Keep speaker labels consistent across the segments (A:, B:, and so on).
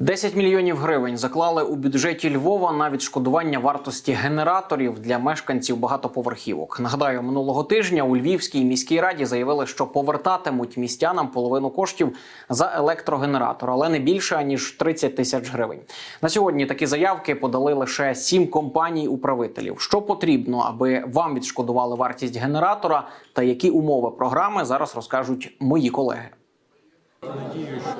A: 10 мільйонів гривень заклали у бюджеті Львова на відшкодування вартості генераторів для мешканців багатоповерхівок. Нагадаю, минулого тижня у Львівській міській раді заявили, що повертатимуть містянам половину коштів за електрогенератор, але не більше ніж 30 тисяч гривень. На сьогодні такі заявки подали лише сім компаній управителів. Що потрібно, аби вам відшкодували вартість генератора та які умови програми зараз розкажуть мої колеги.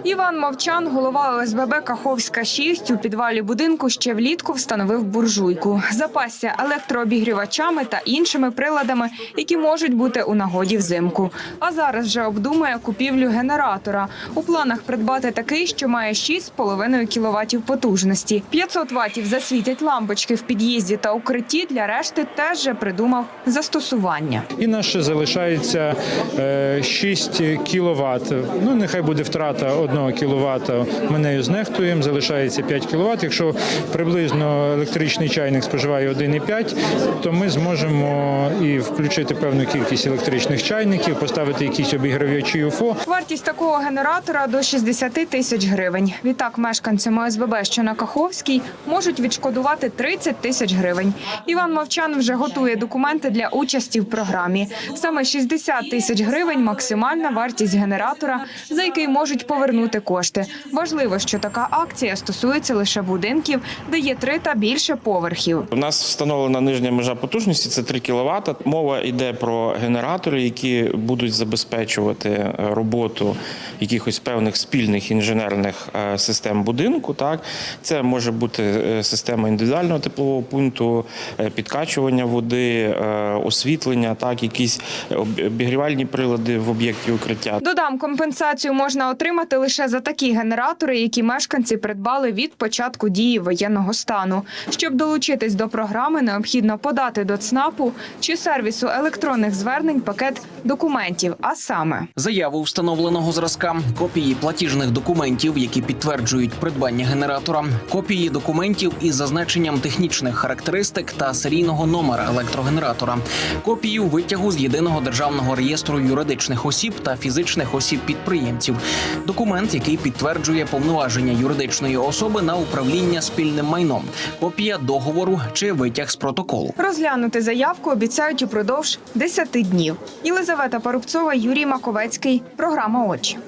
B: Іван Мовчан, голова ОСББ Каховська 6, у підвалі будинку ще влітку встановив буржуйку. Запасся електрообігрівачами та іншими приладами, які можуть бути у нагоді взимку. А зараз вже обдумує купівлю генератора. У планах придбати такий, що має 6,5 кВт потужності. 500 ватів засвітять лампочки в під'їзді та укритті. Для решти теж же придумав застосування.
C: І нас ще залишається е, 6 кВт. Ну, нехай буде втрата 1 кВт. Ми нею знехтуємо, залишається 5 кВт. Якщо приблизно електричний чайник споживає 1,5, то ми зможемо і включити певну кількість електричних чайників, поставити якісь обігрівачі УФО.
B: Вартість такого генератора до 60 тисяч гривень. Відтак мешканцям ОСББ, що на Каховській, можуть відшкодувати 30 тисяч гривень. Іван Мовчан вже готує документи для участі в програмі. Саме 60 тисяч гривень максимальна вартість генератора, за який можуть повернути кошти. Важливо, що така акція стосується лише будинків, де є три та більше поверхів.
D: У нас встановлена нижня межа потужності це 3 кВт. Мова йде про генератори, які будуть забезпечувати е, роботу якихось певних спільних інженерних е, систем будинку. Так, це може бути е, система індивідуального теплового пункту, підкачування води, освітлення, так, якісь обігрівальні прилади в об'єкті укриття.
B: Додам, компенсацію можна отримати лише за такі генератори, які мешканці придбали від початку дії воєнного стану. Щоб долучитись до програми, необхідно подати до ЦНАПу чи сервісу електронних звернень пакет документів, а саме
A: Заяву встановленого зразка, копії платіжних документів, які підтверджують придбання генератора, копії документів із зазначенням технічних характеристик та серійного номера електрогенератора, копію витягу з єдиного державного реєстру юридичних осіб та фізичних осіб підприємців, документ, який підтверджує повноваження юридичної особи на управління спільним майном, копія договору чи витяг з протоколу.
B: розглянути заявку обіцяють упродовж 10 днів. Єлизавета Парубцова, Юрій Маковецький. Програма очі.